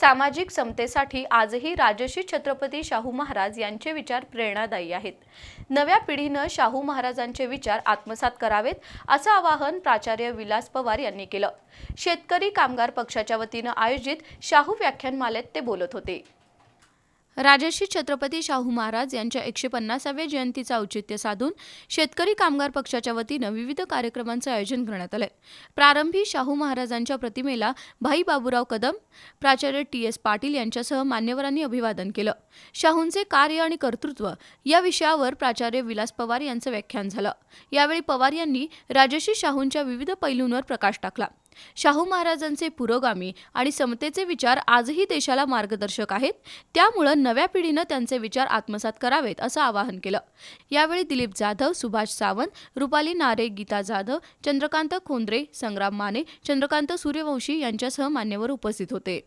सामाजिक समतेसाठी आजही राजशी छत्रपती शाहू महाराज यांचे विचार प्रेरणादायी आहेत. नव्या पिढीनं शाहू महाराजांचे विचार आत्मसात करावेत असं आवाहन प्राचार्य विलास पवार यांनी केलं. शेतकरी कामगार पक्षाच्या वतीनं आयोजित शाहू व्याख्यानमालेत ते बोलत होते. राजर्षी छत्रपती शाहू महाराज यांच्या एकशे पन्नासाव्या जयंतीचं औचित्य साधून शेतकरी कामगार पक्षाच्या वतीनं विविध कार्यक्रमांचं आयोजन करण्यात आलंय. प्रारंभी शाहू महाराजांच्या प्रतिमेला भाई बाबूराव कदम प्राचार्य टी एस पाटील यांच्यासह मान्यवरांनी अभिवादन केलं. शाहूंचे कार्य आणि कर्तृत्व या विषयावर प्राचार्य विलास पवार यांचं व्याख्यान झालं. यावेळी पवार यांनी राजर्षी शाहूंच्या विविध पैलूंवर प्रकाश टाकला. शाहू महाराजांचे पुरोगामी आणि समतेचे विचार आजही देशाला मार्गदर्शक आहेत. त्यामुळं नव्या पिढीनं त्यांचे विचार आत्मसात करावेत असं आवाहन केलं. यावेळी दिलीप जाधव सुभाष सावंत रुपाली नारे गीता जाधव चंद्रकांत खोंद्रे संग्राम माने चंद्रकांत सूर्यवंशी यांच्यासह मान्यवर उपस्थित होते.